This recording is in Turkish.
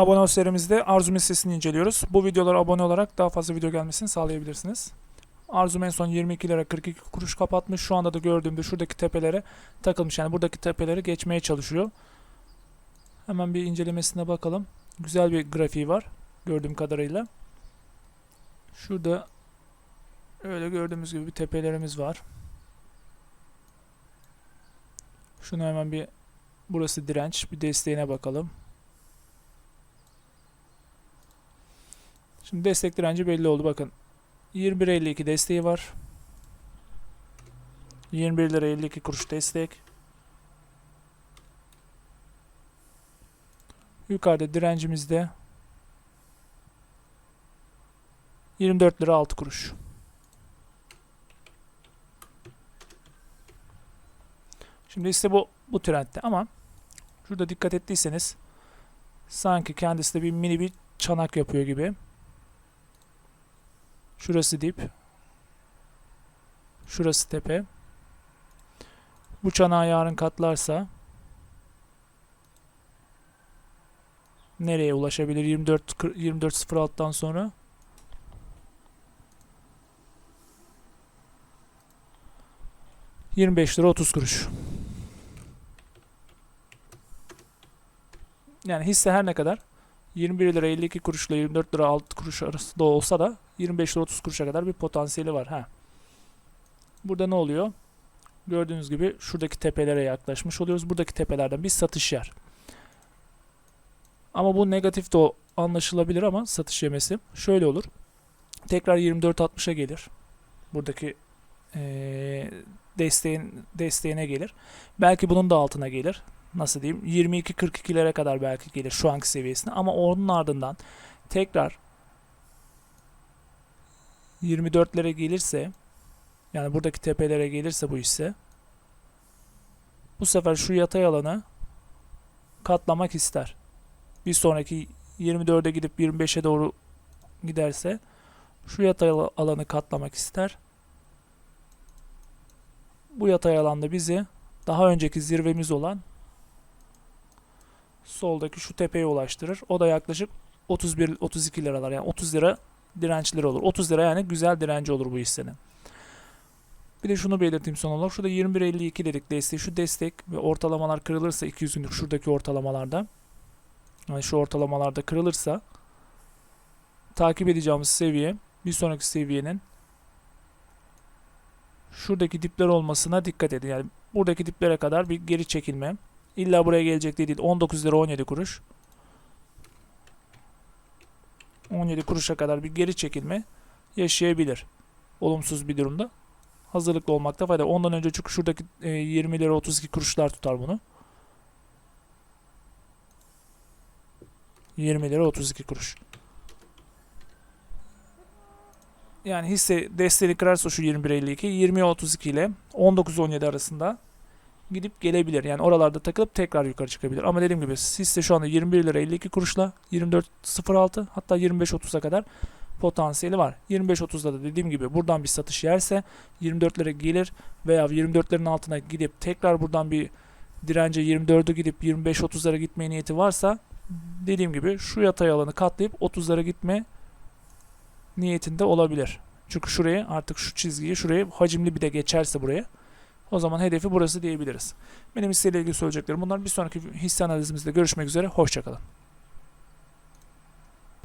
Abone ol serimizde Arzum hissesini inceliyoruz. Bu videolara abone olarak daha fazla video gelmesini sağlayabilirsiniz. Arzum en son 22 lira 42 kuruş kapatmış. Şu anda da gördüğümde şuradaki tepelere takılmış. Yani buradaki tepeleri geçmeye çalışıyor. Hemen bir incelemesine bakalım. Güzel bir grafiği var gördüğüm kadarıyla. Şurada öyle gördüğümüz gibi bir tepelerimiz var. Şunu hemen bir burası direnç bir desteğine bakalım. Şimdi destek direnci belli oldu bakın. 21.52 desteği var. 21 lira 52 kuruş destek. Yukarıda direncimizde 24 lira 6 kuruş. Şimdi ise bu bu trendte ama şurada dikkat ettiyseniz sanki kendisi de bir mini bir çanak yapıyor gibi. Şurası dip. Şurası tepe. Bu çanağı yarın katlarsa nereye ulaşabilir 24 24.06'dan sonra? ...25 lira 30 kuruş. Yani hisse her ne kadar 21 lira 52 kuruşla 24 lira 6 kuruş arasında olsa da 25 lira 30 kuruşa kadar bir potansiyeli var. Ha. Burada ne oluyor? Gördüğünüz gibi şuradaki tepelere yaklaşmış oluyoruz. Buradaki tepelerden bir satış yer. Ama bu negatif de anlaşılabilir ama satış yemesi. Şöyle olur. Tekrar 24.60'a gelir. Buradaki ee, desteğin desteğine gelir. Belki bunun da altına gelir. Nasıl diyeyim? 22-42'lere kadar belki gelir şu anki seviyesine. Ama onun ardından tekrar 24'lere gelirse yani buradaki tepelere gelirse bu hisse bu sefer şu yatay alanı katlamak ister. Bir sonraki 24'e gidip 25'e doğru giderse şu yatay alanı katlamak ister. Bu yatay alanda bizi daha önceki zirvemiz olan soldaki şu tepeye ulaştırır. O da yaklaşık 31 32 liralar yani 30 lira dirençleri olur. 30 lira yani güzel direnci olur bu hissenin. Bir de şunu belirteyim son olarak. Şurada 21.52 dedik desteği. Şu destek ve ortalamalar kırılırsa 200 günlük şuradaki ortalamalarda yani şu ortalamalarda kırılırsa takip edeceğimiz seviye bir sonraki seviyenin şuradaki dipler olmasına dikkat edin. Yani buradaki diplere kadar bir geri çekilme. İlla buraya gelecek değil. 19 lira 17 kuruş. 17 kuruşa kadar bir geri çekilme yaşayabilir. Olumsuz bir durumda. Hazırlıklı olmakta fayda. Ondan önce çünkü şuradaki e, 20 lira 32 kuruşlar tutar bunu. 20 lira 32 kuruş. Yani hisse desteğini kırarsa şu 21.52 20.32 ile 19.17 arasında gidip gelebilir. Yani oralarda takılıp tekrar yukarı çıkabilir. Ama dediğim gibi hisse şu anda 21 lira 52 kuruşla 24.06 hatta 25.30'a kadar potansiyeli var. 25.30'da da dediğim gibi buradan bir satış yerse 24'lere gelir veya 24'lerin altına gidip tekrar buradan bir dirence 24'e gidip 25-30'lara gitmeye niyeti varsa dediğim gibi şu yatay alanı katlayıp 30'lara gitme niyetinde olabilir. Çünkü şuraya artık şu çizgiyi şuraya hacimli bir de geçerse buraya o zaman hedefi burası diyebiliriz. Benim hisseyle ilgili söyleyeceklerim bunlar. Bir sonraki hisse analizimizde görüşmek üzere. Hoşçakalın.